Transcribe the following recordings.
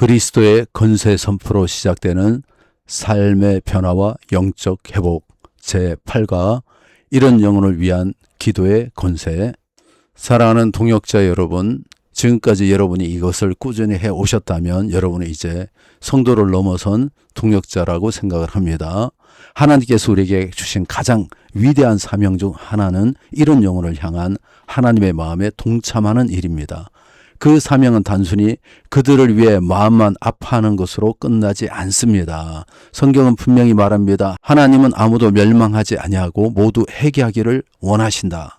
그리스도의 건세 선포로 시작되는 삶의 변화와 영적 회복 제8가 이런 영혼을 위한 기도의 건세 사랑하는 동역자 여러분 지금까지 여러분이 이것을 꾸준히 해 오셨다면 여러분은 이제 성도를 넘어선 동역자라고 생각을 합니다. 하나님께서 우리에게 주신 가장 위대한 사명 중 하나는 이런 영혼을 향한 하나님의 마음에 동참하는 일입니다. 그 사명은 단순히 그들을 위해 마음만 아파하는 것으로 끝나지 않습니다. 성경은 분명히 말합니다. 하나님은 아무도 멸망하지 아니하고 모두 회개하기를 원하신다.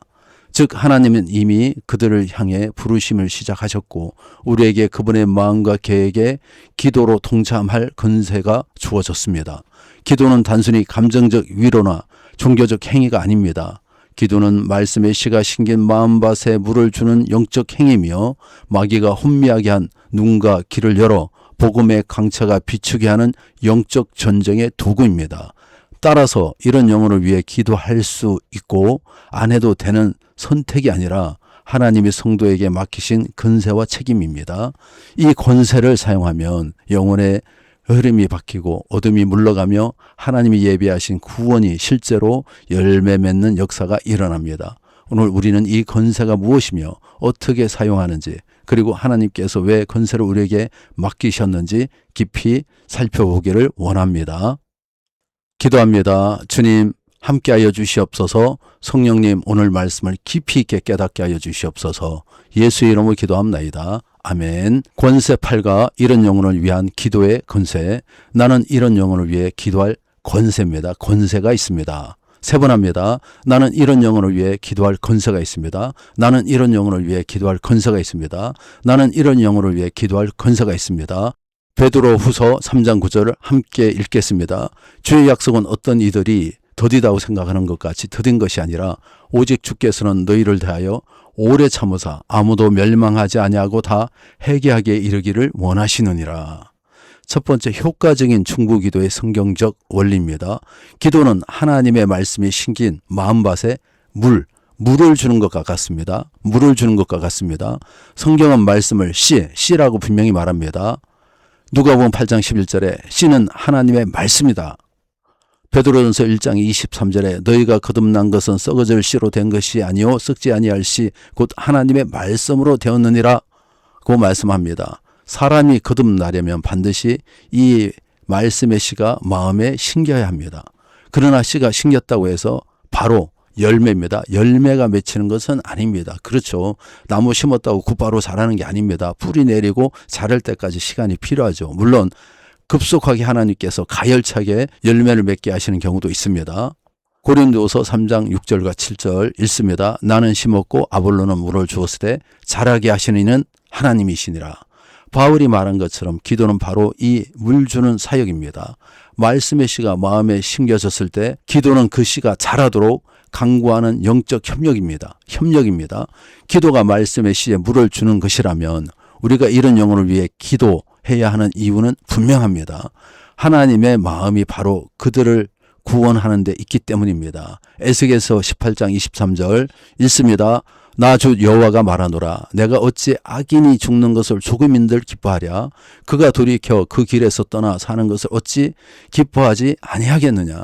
즉 하나님은 이미 그들을 향해 부르심을 시작하셨고 우리에게 그분의 마음과 계획에 기도로 동참할 근세가 주어졌습니다. 기도는 단순히 감정적 위로나 종교적 행위가 아닙니다. 기도는 말씀의 씨가 심긴 마음밭에 물을 주는 영적 행위며 마귀가 혼미하게 한 눈과 귀를 열어 복음의 강차가 비추게 하는 영적 전쟁의 도구입니다. 따라서 이런 영혼을 위해 기도할 수 있고 안 해도 되는 선택이 아니라 하나님이 성도에게 맡기신 근세와 책임입니다. 이 권세를 사용하면 영혼의 흐름이 바뀌고 어둠이 물러가며 하나님이 예비하신 구원이 실제로 열매 맺는 역사가 일어납니다. 오늘 우리는 이 건세가 무엇이며 어떻게 사용하는지 그리고 하나님께서 왜 건세를 우리에게 맡기셨는지 깊이 살펴보기를 원합니다. 기도합니다. 주님 함께하여 주시옵소서 성령님 오늘 말씀을 깊이 있게 깨닫게 하여 주시옵소서 예수의 이름으로 기도합나이다. 아멘. 권세 8가 이런 영혼을 위한 기도의 권세. 나는 이런 영혼을 위해 기도할 권세입니다. 권세가 있습니다. 세 번 합니다. 나는 이런 영혼을 위해 기도할 권세가 있습니다. 나는 이런 영혼을 위해 기도할 권세가 있습니다. 나는 이런 영혼을 위해 기도할 권세가 있습니다. 베드로 후서 3장 9절을 함께 읽겠습니다. 주의 약속은 어떤 이들이 더디다고 생각하는 것 같이 더딘 것이 아니라 오직 주께서는 너희를 대하여 오래 참으사 아무도 멸망하지 아니하고 다 회개하게 이르기를 원하시느니라. 첫 번째 효과적인 중부 기도의 성경적 원리입니다. 기도는 하나님의 말씀이 심긴 마음밭에 물, 물을 주는 것과 같습니다. 물을 주는 것과 같습니다. 성경은 말씀을 씨, 씨라고 분명히 말합니다. 누가복음 8장 11절에 씨는 하나님의 말씀이다. 베드로전서 1장 23절에 너희가 거듭난 것은 썩어질 씨로 된 것이 아니요 썩지 아니할 씨 곧 하나님의 말씀으로 되었느니라 고 말씀합니다. 사람이 거듭나려면 반드시 이 말씀의 씨가 마음에 심겨야 합니다. 그러나 씨가 심겼다고 해서 바로 열매입니다. 열매가 맺히는 것은 아닙니다. 그렇죠. 나무 심었다고 곧바로 자라는 게 아닙니다. 풀이 내리고 자랄 때까지 시간이 필요하죠. 물론 급속하게 하나님께서 가열차게 열매를 맺게 하시는 경우도 있습니다. 고린도서 3장 6절과 7절 읽습니다. 나는 심었고 아볼로는 물을 주었을 때 자라게 하시는 이는 하나님이시니라. 바울이 말한 것처럼 기도는 바로 이 물 주는 사역입니다. 말씀의 씨가 마음에 심겨졌을 때 기도는 그 씨가 자라도록 강구하는 영적 협력입니다. 협력입니다. 기도가 말씀의 씨에 물을 주는 것이라면 우리가 이런 영혼을 위해 기도 해야 하는 이유는 분명합니다. 하나님의 마음이 바로 그들을 구원하는 데 있기 때문입니다. 에스겔서 18장 23절 읽습니다. 나 주 여호와가 말하노라 내가 어찌 악인이 죽는 것을 조금인들 기뻐하랴 그가 돌이켜 그 길에서 떠나 사는 것을 어찌 기뻐하지 아니하겠느냐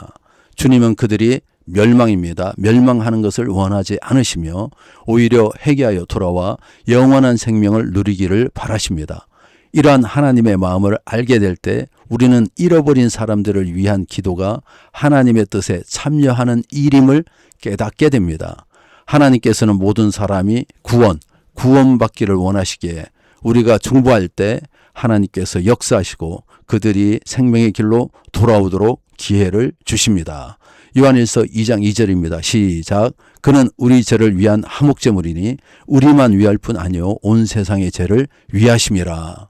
주님은 그들이 멸망입니다. 멸망하는 것을 원하지 않으시며 오히려 회개하여 돌아와 영원한 생명을 누리기를 바라십니다. 이러한 하나님의 마음을 알게 될 때 우리는 잃어버린 사람들을 위한 기도가 하나님의 뜻에 참여하는 일임을 깨닫게 됩니다. 하나님께서는 모든 사람이 구원, 구원받기를 원하시기에 우리가 중보할 때 하나님께서 역사하시고 그들이 생명의 길로 돌아오도록 기회를 주십니다. 요한일서 2장 2절입니다. 시작. 그는 우리 죄를 위한 하목제물이니 우리만 위할 뿐 아니요 온 세상의 죄를 위하심이라.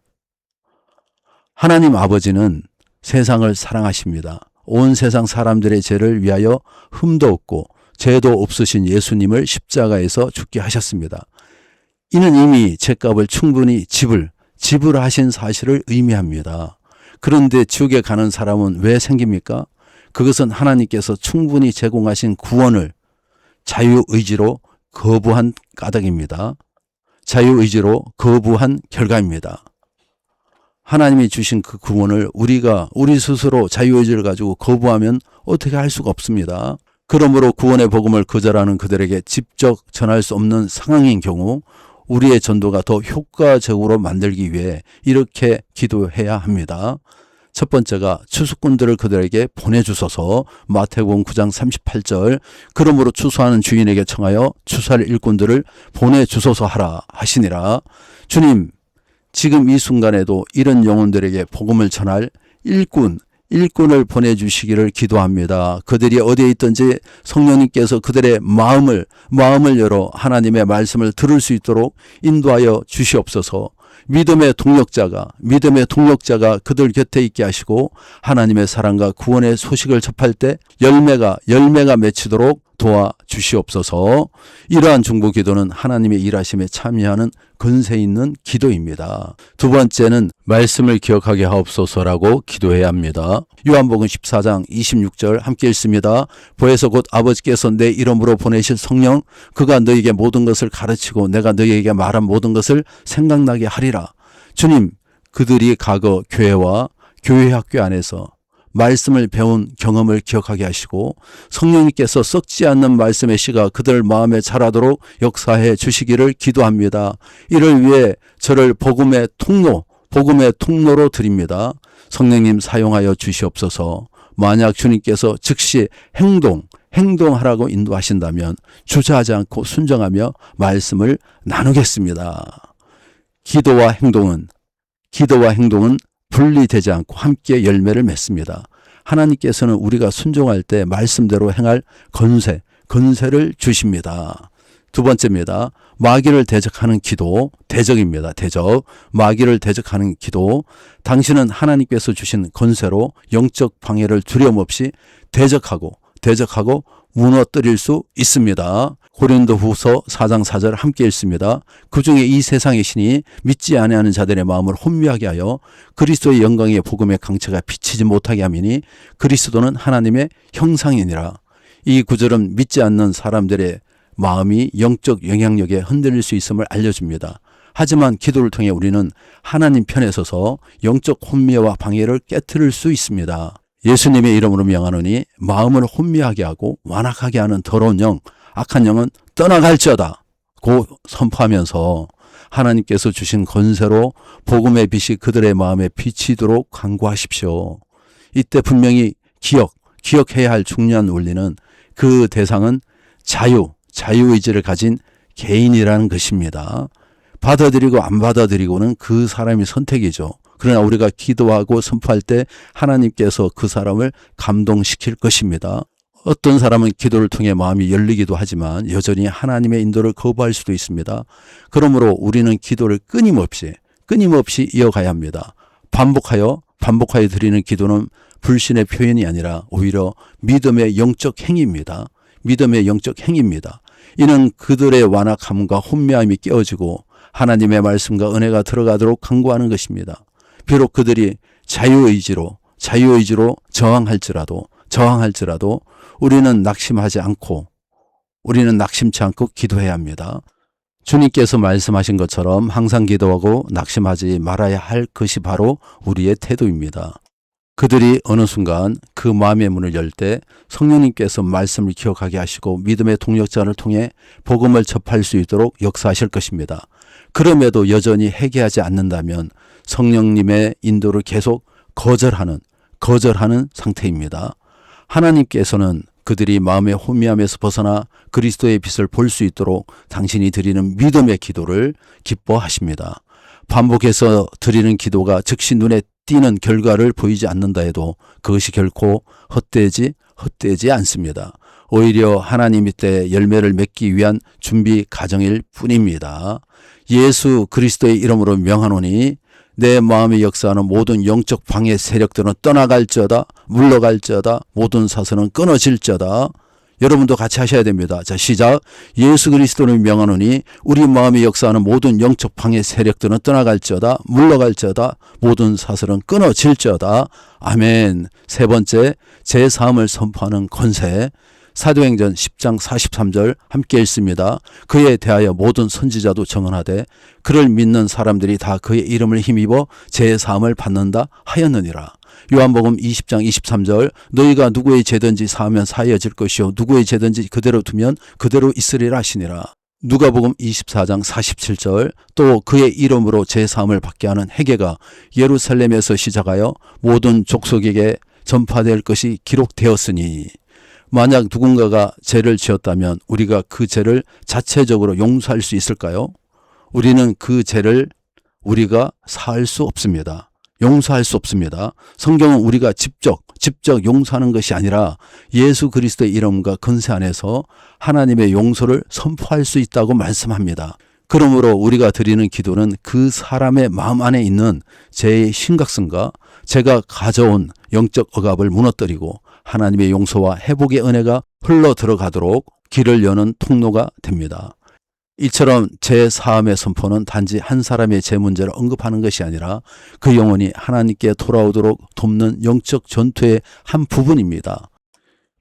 하나님 아버지는 세상을 사랑하십니다. 온 세상 사람들의 죄를 위하여 흠도 없고 죄도 없으신 예수님을 십자가에서 죽게 하셨습니다. 이는 이미 죄값을 충분히 지불, 지불하신 사실을 의미합니다. 그런데 지옥에 가는 사람은 왜 생깁니까? 그것은 하나님께서 충분히 제공하신 구원을 자유의지로 거부한 까닭입니다. 자유의지로 거부한 결과입니다. 하나님이 주신 그 구원을 우리가 우리 스스로 자유의지를 가지고 거부하면 어떻게 할 수가 없습니다. 그러므로 구원의 복음을 거절하는 그들에게 직접 전할 수 없는 상황인 경우 우리의 전도가 더 효과적으로 만들기 위해 이렇게 기도해야 합니다. 첫 번째가 추수꾼들을 그들에게 보내주소서 마태복음 9장 38절 그러므로 추수하는 주인에게 청하여 추수할 일꾼들을 보내주소서 하라 하시니라 주님 지금 이 순간에도 이런 영혼들에게 복음을 전할 일꾼 일꾼을 보내주시기를 기도합니다. 그들이 어디에 있든지 성령님께서 그들의 마음을 마음을 열어 하나님의 말씀을 들을 수 있도록 인도하여 주시옵소서. 믿음의 동력자가 믿음의 동력자가 그들 곁에 있게 하시고 하나님의 사랑과 구원의 소식을 접할 때 열매가 열매가 맺히도록 도와 주시옵소서. 이러한 중보 기도는 하나님의 일하심에 참여하는 근세 있는 기도입니다. 두 번째는 말씀을 기억하게 하옵소서라고 기도해야 합니다. 요한복음 14장 26절 함께 읽습니다. 보혜서 곧 아버지께서 내 이름으로 보내실 성령 그가 너에게 모든 것을 가르치고 내가 너에게 말한 모든 것을 생각나게 하리라. 주님 그들이 과거 교회와 교회 학교 안에서 말씀을 배운 경험을 기억하게 하시고 성령님께서 썩지 않는 말씀의 씨가 그들 마음에 자라도록 역사해 주시기를 기도합니다. 이를 위해 저를 복음의 통로, 복음의 통로로 드립니다. 성령님 사용하여 주시옵소서. 만약 주님께서 즉시 행동, 행동하라고 인도하신다면 주저하지 않고 순정하며 말씀을 나누겠습니다. 기도와 행동은 기도와 행동은 분리되지 않고 함께 열매를 맺습니다. 하나님께서는 우리가 순종할 때 말씀대로 행할 건세, 건세를 주십니다. 두 번째입니다. 마귀를 대적하는 기도, 대적입니다. 대적. 마귀를 대적하는 기도. 당신은 하나님께서 주신 건세로 영적 방해를 두려움 없이 대적하고, 대적하고 무너뜨릴 수 있습니다. 고린도 후서 4장 4절 함께 읽습니다. 그 중에 이 세상의 신이 믿지 아니하는 자들의 마음을 혼미하게 하여 그리스도의 영광의 복음의 강체가 비치지 못하게 하미니 그리스도는 하나님의 형상이니라. 이 구절은 믿지 않는 사람들의 마음이 영적 영향력에 흔들릴 수 있음을 알려줍니다. 하지만 기도를 통해 우리는 하나님 편에 서서 영적 혼미와 방해를 깨뜨릴 수 있습니다. 예수님의 이름으로 명하노니 마음을 혼미하게 하고 완악하게 하는 더러운 영, 악한 영은 떠나갈지어다. 고 선포하면서 하나님께서 주신 건세로 복음의 빛이 그들의 마음에 비치도록 강구하십시오. 이때 분명히 기억, 기억해야 할 중요한 원리는 그 대상은 자유, 자유의지를 가진 개인이라는 것입니다. 받아들이고 안 받아들이고는 그 사람의 선택이죠. 그러나 우리가 기도하고 선포할 때 하나님께서 그 사람을 감동시킬 것입니다. 어떤 사람은 기도를 통해 마음이 열리기도 하지만 여전히 하나님의 인도를 거부할 수도 있습니다. 그러므로 우리는 기도를 끊임없이 끊임없이 이어가야 합니다. 반복하여 반복하여 드리는 기도는 불신의 표현이 아니라 오히려 믿음의 영적 행위입니다. 믿음의 영적 행위입니다. 이는 그들의 완악함과 혼미함이 깨어지고 하나님의 말씀과 은혜가 들어가도록 강구하는 것입니다. 비록 그들이 자유의지로 자유의지로 저항할지라도 저항할지라도 우리는 낙심하지 않고 우리는 낙심치 않고 기도해야 합니다. 주님께서 말씀하신 것처럼 항상 기도하고 낙심하지 말아야 할 것이 바로 우리의 태도입니다. 그들이 어느 순간 그 마음의 문을 열 때 성령님께서 말씀을 기억하게 하시고 믿음의 동력자를 통해 복음을 접할 수 있도록 역사하실 것입니다. 그럼에도 여전히 회개하지 않는다면 성령님의 인도를 계속 거절하는 거절하는 상태입니다. 하나님께서는 그들이 마음의 혼미함에서 벗어나 그리스도의 빛을 볼 수 있도록 당신이 드리는 믿음의 기도를 기뻐하십니다. 반복해서 드리는 기도가 즉시 눈에 띄는 결과를 보이지 않는다 해도 그것이 결코 헛되지 헛되지 않습니다. 오히려 하나님이 때 열매를 맺기 위한 준비 과정일 뿐입니다. 예수 그리스도의 이름으로 명하노니 내 마음의 역사하는 모든 영적 방해 세력들은 떠나갈지어다 물러갈지어다 모든 사선은 끊어질지어다 여러분도 같이 하셔야 됩니다. 자, 시작. 예수 그리스도를 명하노니 우리 마음의 역사하는 모든 영적 방해 세력들은 떠나갈지어다 물러갈지어다 모든 사슬은 끊어질지어다. 아멘. 세 번째, 제 삶을 선포하는 권세. 사도행전 10장 43절 함께 읽습니다. 그에 대하여 모든 선지자도 정언하되 그를 믿는 사람들이 다 그의 이름을 힘입어 제 사함을 받는다 하였느니라. 요한복음 20장 23절 너희가 누구의 죄든지 사하면 사하여질 것이요 누구의 죄든지 그대로 두면 그대로 있으리라 하시니라. 누가복음 24장 47절 또 그의 이름으로 제 사함을 받게 하는 회개가 예루살렘에서 시작하여 모든 족속에게 전파될 것이 기록되었으니 만약 누군가가 죄를 지었다면 우리가 그 죄를 자체적으로 용서할 수 있을까요? 우리는 그 죄를 우리가 사할 수 없습니다. 용서할 수 없습니다. 성경은 우리가 직접 직접 용서하는 것이 아니라 예수 그리스도의 이름과 근세 안에서 하나님의 용서를 선포할 수 있다고 말씀합니다. 그러므로 우리가 드리는 기도는 그 사람의 마음 안에 있는 죄의 심각성과 제가 가져온 영적 억압을 무너뜨리고 하나님의 용서와 회복의 은혜가 흘러 들어가도록 길을 여는 통로가 됩니다. 이처럼 제 사함의 선포는 단지 한 사람의 제 문제를 언급하는 것이 아니라 그 영혼이 하나님께 돌아오도록 돕는 영적 전투의 한 부분입니다.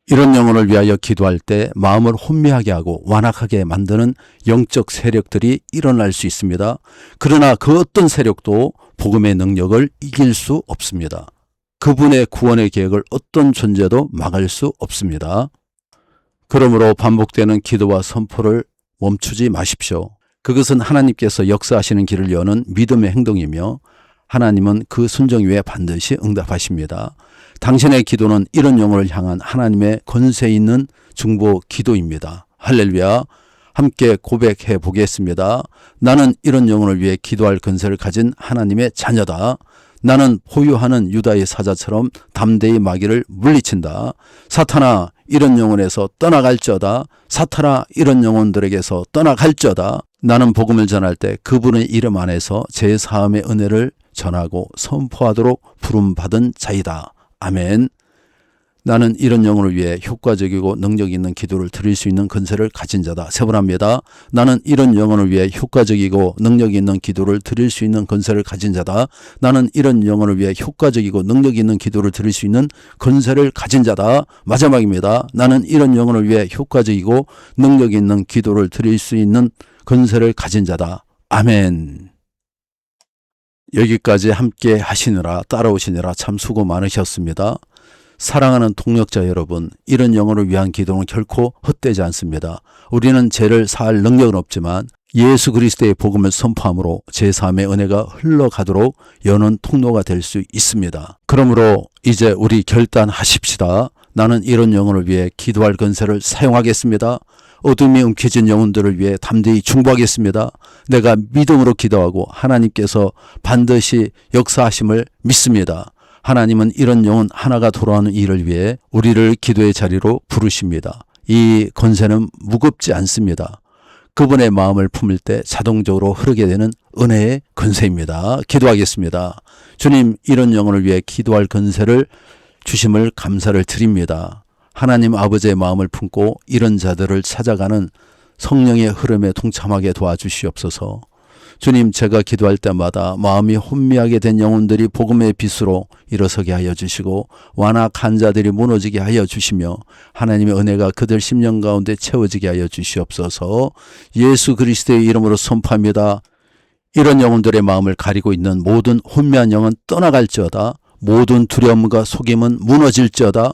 이런 영혼을 위하여 기도할 때 마음을 혼미하게 하고 완악하게 만드는 영적 세력들이 일어날 수 있습니다. 그러나 그 어떤 세력도 복음의 능력을 이길 수 없습니다. 그분의 구원의 계획을 어떤 존재도 막을 수 없습니다. 그러므로 반복되는 기도와 선포를 멈추지 마십시오. 그것은 하나님께서 역사하시는 길을 여는 믿음의 행동이며 하나님은 그 순종 위에 반드시 응답하십니다. 당신의 기도는 이런 영혼을 향한 하나님의 권세 있는 중보 기도입니다. 할렐루야. 함께 고백해 보겠습니다. 나는 이런 영혼을 위해 기도할 근세를 가진 하나님의 자녀다. 나는 포유하는 유다의 사자처럼 담대히 마귀를 물리친다. 사탄아, 이런 영혼에서 떠나갈지어다. 사탄아, 이런 영혼들에게서 떠나갈지어다. 나는 복음을 전할 때 그분의 이름 안에서 제 사함의 은혜를 전하고 선포하도록 부름받은 자이다. 아멘. 나는 이런 영혼을 위해 효과적이고 능력 있는 기도를 드릴 수 있는 근세를 가진 자다. 세분합니다. 나는 이런 영혼을 위해 효과적이고 능력 있는 기도를 드릴 수 있는 근세를 가진 자다. 나는 이런 영혼을 위해 효과적이고 능력 있는 기도를 드릴 수 있는 근세를 가진 자다. 마지막입니다. 나는 이런 영혼을 위해 효과적이고 능력 있는 기도를 드릴 수 있는 근세를 가진 자다. 아멘. 여기까지 함께 하시느라 따라오시느라 참 수고 많으셨습니다. 사랑하는 동력자 여러분, 이런 영혼을 위한 기도는 결코 헛되지 않습니다. 우리는 죄를 사할 능력은 없지만 예수 그리스도의 복음을 선포함으로 제3의 은혜가 흘러가도록 여는 통로가 될 수 있습니다. 그러므로 이제 우리 결단하십시다. 나는 이런 영혼을 위해 기도할 건세를 사용하겠습니다. 어둠이 움켜진 영혼들을 위해 담대히 중보하겠습니다. 내가 믿음으로 기도하고 하나님께서 반드시 역사하심을 믿습니다. 하나님은 이런 영혼 하나가 돌아오는 일을 위해 우리를 기도의 자리로 부르십니다. 이 건세는 무겁지 않습니다. 그분의 마음을 품을 때 자동적으로 흐르게 되는 은혜의 건세입니다. 기도하겠습니다. 주님, 이런 영혼을 위해 기도할 건세를 주심을 감사를 드립니다. 하나님 아버지의 마음을 품고 이런 자들을 찾아가는 성령의 흐름에 동참하게 도와주시옵소서. 주님, 제가 기도할 때마다 마음이 혼미하게 된 영혼들이 복음의 빛으로 일어서게 하여 주시고 완악한 자들이 무너지게 하여 주시며 하나님의 은혜가 그들 심령 가운데 채워지게 하여 주시옵소서. 예수 그리스도의 이름으로 선포합니다. 이런 영혼들의 마음을 가리고 있는 모든 혼미한 영은 떠나갈지어다. 모든 두려움과 속임은 무너질지어다.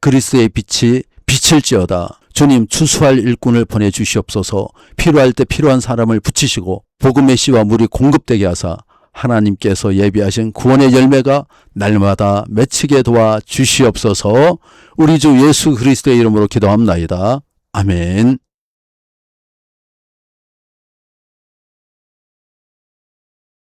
그리스도의 빛이 비칠지어다. 주님 추수할 일꾼을 보내주시옵소서 필요할 때 필요한 사람을 붙이시고 복음의 씨와 물이 공급되게 하사 하나님께서 예비하신 구원의 열매가 날마다 맺히게 도와 주시옵소서 우리 주 예수 그리스도의 이름으로 기도합나이다. 아멘.